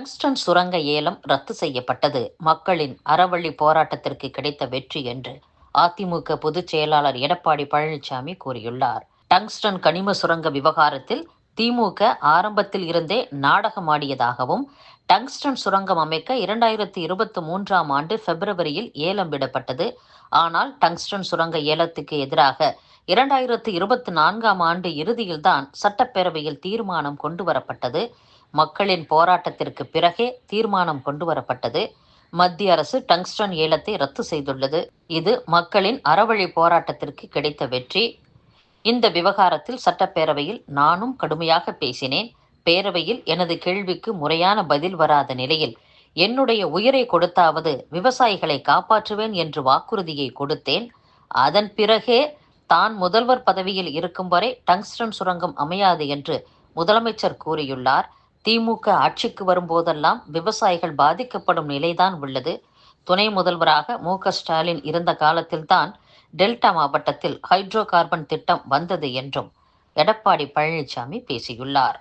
Tungsten சுரங்க ஏலம் ரத்து செய்யப்பட்டது. மக்களின் அறவழி போராட்டத்திற்கு கிடைத்த வெற்றி என்று அதிமுக பொதுச் செயலாளர் எடப்பாடி பழனிசாமி கூறியுள்ளார். டங்ஸ்டன் கனிம சுரங்க விவகாரத்தில் திமுக ஆரம்பத்தில் இருந்தே நாடகமாடியதாகவும் டங்ஸ்டன் சுரங்கம் அமைக்க இரண்டாயிரத்தி இருபத்தி மூன்றாம் ஆண்டு பிப்ரவரியில் ஏலம் விடப்பட்டது. ஆனால் டங்ஸ்டன் சுரங்க ஏலத்துக்கு எதிராக இரண்டாயிரத்து இருபத்தி நான்காம் ஆண்டு இறுதியில்தான் சட்டப்பேரவையில் தீர்மானம் கொண்டு வரப்பட்டது மக்களின் போராட்டத்திற்கு பிறகே தீர்மானம் கொண்டு வரப்பட்டது. மத்திய அரசு டங்ஸ்டன் ஏலத்தை ரத்து செய்துள்ளது. இது மக்களின் அறவழி போராட்டத்திற்கு கிடைத்த வெற்றி. இந்த விவகாரத்தில் சட்டப்பேரவையில் நானும் கடுமையாக பேசினேன். பேரவையில் எனது கேள்விக்கு முறையான பதில் வராத நிலையில் என்னுடைய உயிரை கொடுத்தாவது விவசாயிகளை காப்பாற்றுவேன் என்று வாக்குறுதியை கொடுத்தேன். அதன் பிறகே தான் முதல்வர் பதவியில் இருக்கும் வரை டங்ஸ்டன் சுரங்கம் அமையாது என்று முதலமைச்சர் கூறியுள்ளார். திமுக ஆட்சிக்கு வரும்போதெல்லாம் விவசாயிகள் பாதிக்கப்படும் நிலைதான் உள்ளது. துணை முதல்வராக மு ஸ்டாலின் இருந்த காலத்தில்தான் டெல்டா மாவட்டத்தில் ஹைட்ரோ கார்பன் திட்டம் வந்தது என்றும் எடப்பாடி பழனிசாமி பேசியுள்ளார்.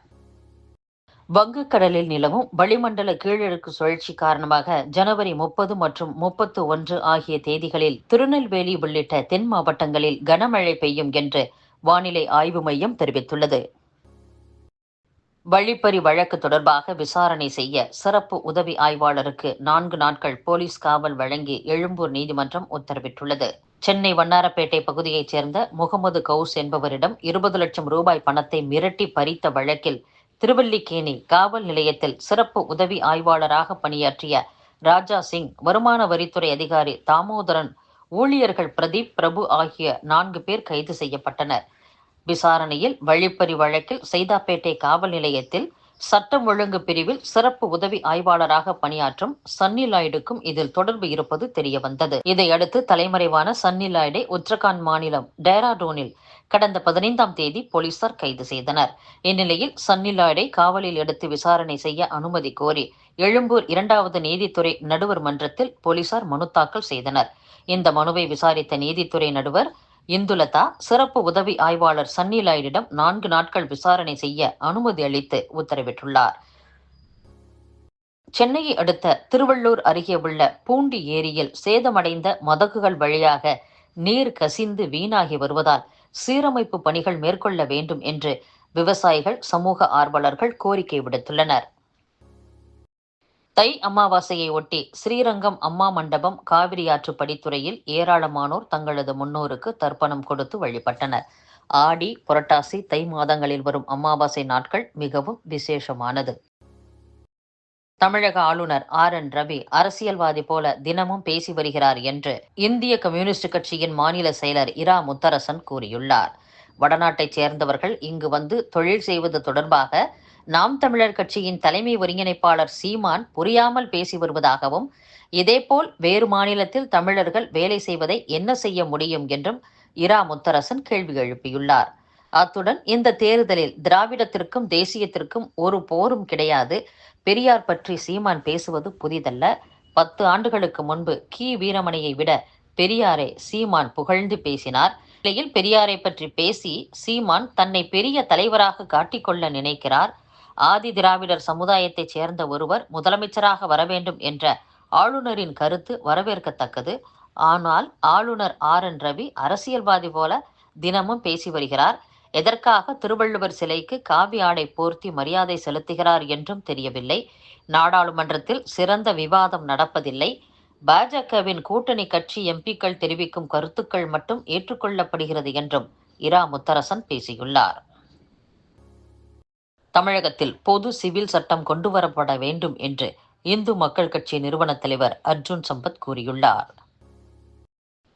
வங்கக்கடலில் நிலவும் வளிமண்டல கீழடுக்கு சுழற்சி காரணமாக ஜனவரி முப்பது மற்றும் முப்பத்து ஒன்று ஆகிய தேதிகளில் திருநெல்வேலி உள்ளிட்ட தென் மாவட்டங்களில் கனமழை பெய்யும் என்று வானிலை ஆய்வு மையம் தெரிவித்துள்ளது. வழிப்பறி வழக்கு தொடர்பாக விசாரணை செய்ய சிறப்பு உதவி ஆய்வாளருக்கு நான்கு நாட்கள் போலீஸ் காவல் வழங்கி எழும்பூர் நீதிமன்றம் உத்தரவிட்டுள்ளது. சென்னை வண்ணாரப்பேட்டை பகுதியைச் சேர்ந்த முகமது கவுஸ் என்பவரிடம் இருபது லட்சம் ரூபாய் பணத்தை மிரட்டி பறித்த வழக்கில் திருவல்லிக்கேணி காவல் நிலையத்தில் சிறப்பு உதவி ஆய்வாளராக பணியாற்றிய ராஜா சிங் வருமான வரித்துறை அதிகாரி தாமோதரன் ஊழியர்கள் பிரதீப் பிரபு ஆகிய நான்கு பேர் கைது செய்யப்பட்டனர். விசாரணையில் வழிப்பறி வழக்கில் சைதாப்பேட்டை காவல் நிலையத்தில் சட்டம் ஒழுங்கு பிரிவில் சிறப்பு உதவி ஆய்வாளராக பணியாற்றும் சன்னி லாய்டுக்கும் இதில் தொடர்பு இருப்பது தெரியவந்தது. இதையடுத்து தலைமறைவான சன்னி லாய்டை உத்தரகாண்ட் மாநிலம் டேராடூனில் கடந்த பதினைந்தாம் தேதி போலீசார் கைது செய்தனர். இந்நிலையில் சன்னி லாய்டை காவலில் எடுத்து விசாரணை செய்ய அனுமதி கோரி எழும்பூர் இரண்டாவது நீதித்துறை நடுவர் மன்றத்தில் போலீசார் மனு தாக்கல் செய்தனர். இந்த மனுவை விசாரித்த நீதித்துறை நடுவர் இந்துலதா சிறப்பு உதவி ஆய்வாளர் சன்னி லாயிடிடம் நான்கு நாட்கள் விசாரணை செய்ய அனுமதி அளித்து உத்தரவிட்டுள்ளார். சென்னையை அடுத்த திருவள்ளூர் அருகே உள்ள பூண்டி ஏரியில் சேதமடைந்த மதகுகள் வழியாக நீர் கசிந்து வீணாகி வருவதால் சீரமைப்பு பணிகள் மேற்கொள்ள வேண்டும் என்று விவசாயிகள் சமூக ஆர்வலர்கள் கோரிக்கை விடுத்துள்ளனர். தை அமாவாசையை ஒட்டி ஸ்ரீரங்கம் அம்மா மண்டபம் காவிரி ஆற்று படித்துறையில் ஏராளமானோர் தங்களது முன்னோருக்கு தர்ப்பணம் கொடுத்து வழிபட்டனர். ஆடி புரட்டாசி தை மாதங்களில் வரும் அமாவாசை நாட்கள் மிகவும் விசேஷமானது. தமிழக ஆளுநர் ஆர் என் ரவி அரசியல்வாதி போல தினமும் பேசி வருகிறார் என்று இந்திய கம்யூனிஸ்ட் கட்சியின் மாநில செயலர் இரா முத்தரசன் கூறியுள்ளார். வடநாட்டைச் சேர்ந்தவர்கள் இங்கு வந்து தொழில் செய்வது தொடர்பாக நாம் தமிழர் கட்சியின் தலைமை ஒருங்கிணைப்பாளர் சீமான் புரியாமல் பேசி வருவதாகவும் இதேபோல் வேறு மாநிலத்தில் தமிழர்கள் வேலை செய்வதை என்ன செய்ய முடியும் என்றும் இரா முத்தரசன் கேள்வி எழுப்பியுள்ளார். அத்துடன் இந்த தேர்தலில் திராவிடத்திற்கும் தேசியத்திற்கும் ஒரு போரும் கிடையாது. பெரியார் பற்றி சீமான் பேசுவது புதிதல்ல. பத்து ஆண்டுகளுக்கு முன்பு கி. வீரமணியை விட பெரியாரை சீமான் புகழ்ந்து பேசினார். நிலையில் பெரியாரை பற்றி பேசி சீமான் தன்னை பெரிய தலைவராக காட்டிக்கொள்ள நினைக்கிறார். ஆதி திராவிடர் சமுதாயத்தைச் சேர்ந்த ஒருவர் முதலமைச்சராக வர வேண்டும் என்ற ஆளுநரின் கருத்து வரவேற்கத்தக்கது. ஆனால் ஆளுநர் ஆர். என். ரவி அரசியல்வாதி போல தினமும் பேசி வருகிறார். எதற்காக திருவள்ளுவர் சிலைக்கு காவி ஆடை போர்த்தி மரியாதை செலுத்துகிறார் என்றும் தெரியவில்லை. நாடாளுமன்றத்தில் சிறந்த விவாதம் நடப்பதில்லை. பாஜகவின் கூட்டணி கட்சி எம்பிக்கள் தெரிவிக்கும் கருத்துக்கள் மட்டும் ஏற்றுக்கொள்ளப்படுகிறது என்றும் இரா. முத்தரசன் பேசியுள்ளார். தமிழகத்தில் பொது சிவில் சட்டம் கொண்டுவரப்பட வேண்டும் என்று இந்து மக்கள் கட்சி நிறுவன தலைவர் அர்ஜுன் சம்பத் கூறியுள்ளார்.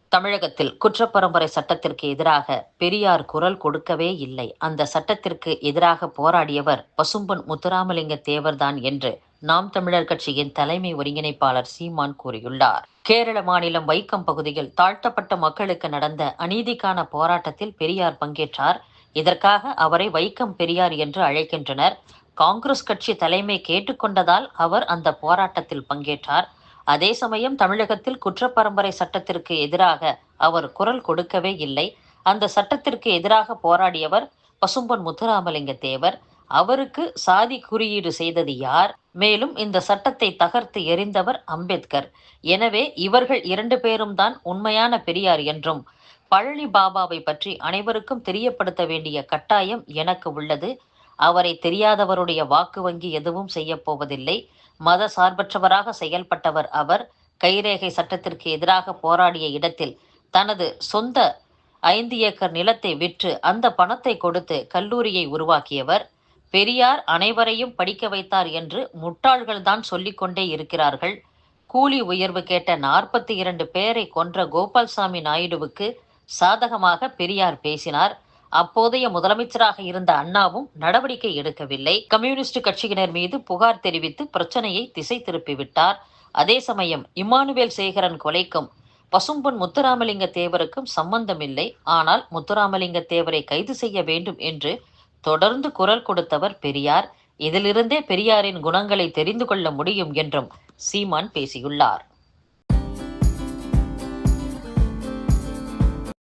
தமிழகத்தில் குற்றப்பரம்பரை சட்டத்திற்கு எதிராக பெரியார் குரல் கொடுக்கவே இல்லை. அந்த சட்டத்திற்கு எதிராக போராடியவர் பசும்பன் முத்துராமலிங்க தேவர்தான் என்று நாம் தமிழர் கட்சியின் தலைமை ஒருங்கிணைப்பாளர் சீமான் கூறியுள்ளார். கேரள மாநிலம் வைக்கம் பகுதியில் தாழ்த்தப்பட்ட மக்களுக்கு நடந்த அநீதிக்கான போராட்டத்தில் பெரியார் பங்கேற்றார். இதற்காக அவரை வைக்கம் பெரியார் என்று அழைக்கின்றனர். காங்கிரஸ் கட்சி தலைமை கேட்டுக்கொண்டதால் அவர் அந்த போராட்டத்தில் பங்கேற்றார். அதே சமயம் தமிழகத்தில் குற்றப்பரம்பரை சட்டத்திற்கு எதிராக அவர் குரல் கொடுக்கவே இல்லை. அந்த சட்டத்திற்கு எதிராக போராடியவர் பசும்பொன் முத்துராமலிங்க தேவர் அவருக்கு சாதி குறியீடு செய்தது யார்? மேலும் இந்த சட்டத்தை தகர்த்து எறிந்தவர் அம்பேத்கர். எனவே இவர்கள் இரண்டு பேரும் தான் உண்மையான பெரியார் என்றும் பழனி பாபாவை பற்றி அனைவருக்கும் தெரியப்படுத்த வேண்டிய கட்டாயம் எனக்கு உள்ளது. அவரை தெரியாதவருடைய வாக்கு வங்கி எதுவும் செய்யப்போவதில்லை மத சார்பற்றவராக செயல்பட்டவர் அவர். கைரேகை சட்டத்திற்கு எதிராக போராடிய இடத்தில் தனது சொந்த ஐந்து ஏக்கர் நிலத்தை விற்று அந்த பணத்தை கொடுத்து கல்லூரியை உருவாக்கியவர். பெரியார் அனைவரையும் படிக்க வைத்தார் என்று முட்டாள்கள்தான் சொல்லிக்கொண்டே இருக்கிறார்கள். கூலி உயர்வு கேட்ட நாற்பத்தி இரண்டு பேரை கொன்ற கோபால்சாமி நாயுடுவுக்கு சாதகமாக பெரியார் பேசினார். அப்போதைய முதலமைச்சராக இருந்த அண்ணாவும் நடவடிக்கை எடுக்கவில்லை. கம்யூனிஸ்ட் கட்சியினர் மீது புகார் தெரிவித்து பிரச்சனையை திசை திருப்பிவிட்டார். அதே சமயம் இம்மானுவேல் சேகரன் கொலைக்கும் பசும்பொன் முத்துராமலிங்க தேவருக்கும் சம்பந்தமில்லை. ஆனால் முத்துராமலிங்க தேவரை கைது செய்ய வேண்டும் என்று தொடர்ந்து குரல் கொடுத்தவர் பெரியார். இதிலிருந்தே பெரியாரின் குணங்களை தெரிந்து கொள்ள முடியும் என்றும் சீமான் பேசியுள்ளார்.